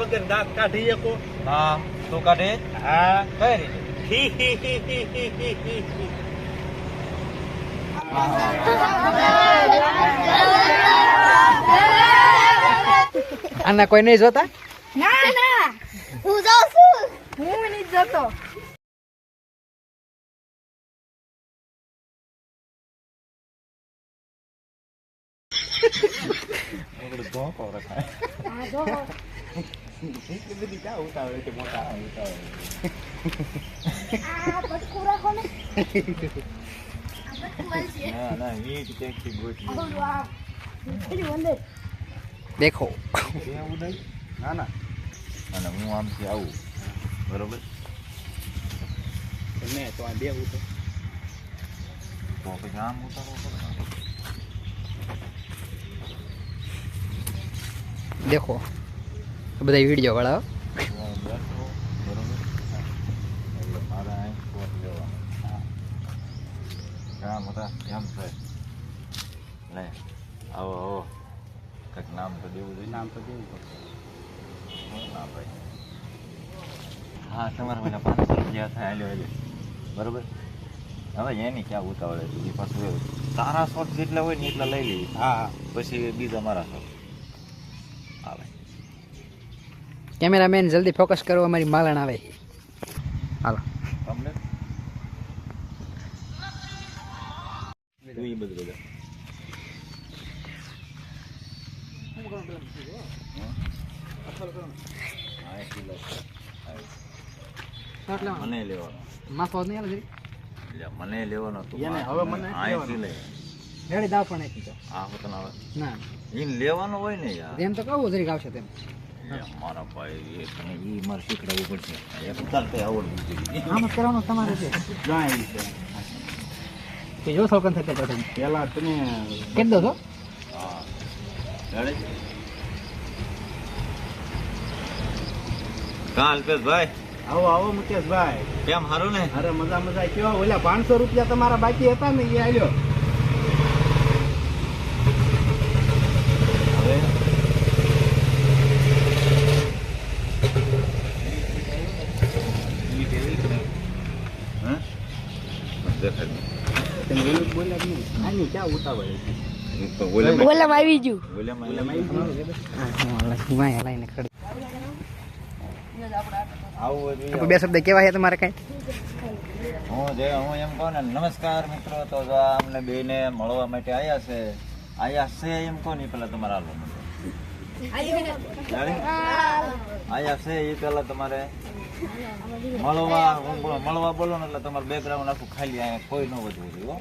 વગર દાંત કાઢી શકો. હા તો કાઢે? હા. કઈ રીતે? આના કોઈ નહીં જોતા? હું જોઉં છું. હું બધી ઉતાવે છે મોટા ઉતાવે ના ના નીટ ટેક્સી ગોઠવી દેખો. એવું નહીં ના ના અને હું આમથી આવું બરોબર તમે તો આ બે ઉતર તો આમ ઉતારો દેખો. બધા વીડિયો વાળા હો. હું એટલે મારે અહીં કોટ લેવાનો હા કામ હતા એમ છે લે આવો આવો કંઈક નામ તો દેવું જોઈએ નામ તો દેવું પડશે નામ ભાઈ હા તમારા મને પાંચસો રૂપિયા થાય હાલ્યો હાલ્યો. બરોબર? હવે એની ક્યાં ઉતાવળે છે? એ પાછું તારા શોખ જેટલા હોય ને એટલા લઈ લઈએ હા. પછી બીજા મારા શોખ. કેમેરામેન જલ્દી ફોકસ કરો અમારી માલણ આવે. હાલો. મને લેવાનો. માથો નહીં આવે મને લેવાનો તું એને હવે મને આ લેવાનો. એકલી લે. રેડી દાવ પણ દો આ હોતો ના આવે ના. ઈને લેવાનો હોય ને યાર. એમ તો કહું જરીક આવશે તેમ. મારા ભાઈ એ મારે શીખડાવવું પડશે. આવડવું કરવાનું તમારે છે. કે જો સૌકન થતે તમે પેલા તમે કેમ દો છો? હા. રેડી? ભાઈ આવો આવો મુકેશભાઈ. કેમ સારું ને? અરે મજા મજા. કયો ઓલા પાંચસો રૂપિયા તમારા બાકી હતા ને એ આવ્યો હવે ઈ કેવી કે હા દેખાય તમે ઓલું જ બોલ્યા જ નહીં આની ક્યાં ઉતાવળ હતી? તો ઓલે આવી ગયું. આવું બે શબ્દ કેવા છે તમારે કઈ? હું જે હું એમ કહું ને નમસ્કાર મિત્રો તો જો અમને બેને મળવા માટે આવ્યા છે. આયા છે એમ કહો ને પેલા તમારા હાલો અહીંયા છે. એ પહેલા તમારે મળવા મળવા બોલો ને એટલે તમારું બેકગ્રાઉન્ડ આખું ખાલી અહીંયા કોઈ ન વધવું જોઈએ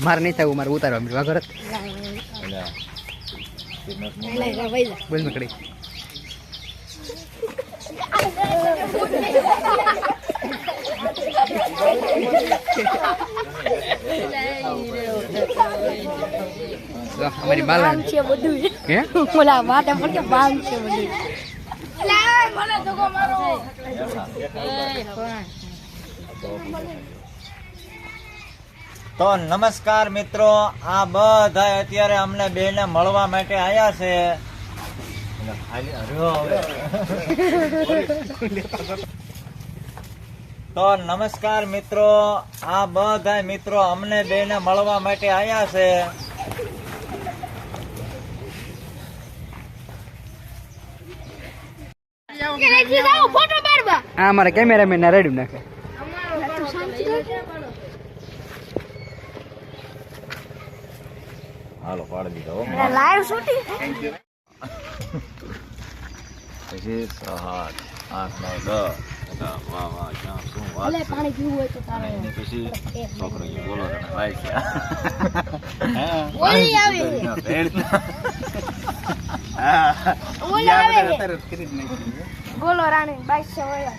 મારે નહીં થયું મારે ઉતારવા મળ્યું. આગળ અમારી માલણ છે બધું. હે? ઓલા વાટા પર કે બાલ છે બધું. લા, મને ધક્કો મારો. તો નમસ્કાર મિત્રો આ બધા અત્યારે અમને બેને મળવા માટે આવ્યા છે. અરે. તો નમસ્કાર મિત્રો આ બધા મિત્રો અમને બેને મળવા માટે આવ્યા છે. ફોટો આ અમારા કેમેરામેન ના રેડી નાખે. હાલો પાડી દીધો લાઈવ શૂટિંગ પછી સાત આઠ નવ દસ. અગા, વાહ વાહ ક્યાં શું વાત છે પાણી પીવું હોય તો તારે અને પછી છોકરો ઈ બોલો તને ભાઈ છે ઓલી આવે. ઓલી આવે અત્યારે કરી જ નાખ્યું. બોલો રાણી બાઈક છે ઓલા.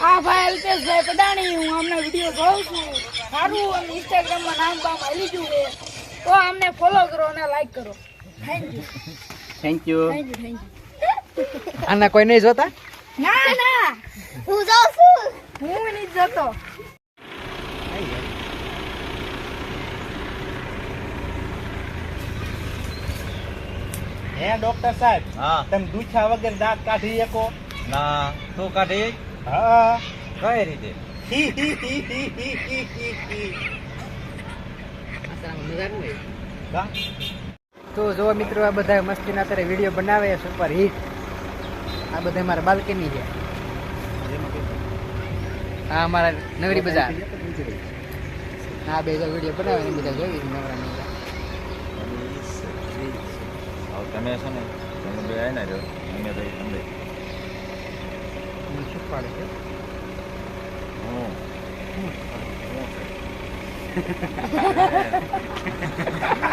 હા ભાઈ અલ્પેશભાઈ પડાણી હું અમને વીડિયો જોઉં છું. સારું અને ઇન્સ્ટાગ્રામમાં નામ બામ ગયું છે. તો અમને ફોલો કરો અને લાઈક કરો. Thank you thank you thank you thank આના કોઈ નહીં જોતા? ના ના. હું જોઉં છું. હું નહીં જોતો. હે ડોક્ટર સાહેબ હા. તમે દુછા વગર દાંત કાઢી શકો? ના તો કાઢી? હા. કઈ રીતે? તો જો મિત્રો આ બધા મસ્તીના અત્યારે વીડિયો બનાવે સુપર હિટ આ બધા મારા બાલ્કની છે. હા અમારા નવરી બજાર. હા બે હજાર વીડિયો બનાવે બધા જોઈ નવરા તમે છો ને તમે બે આવી ના રહ્યો અમે ભાઈ તમે શું પાડે છે? હું.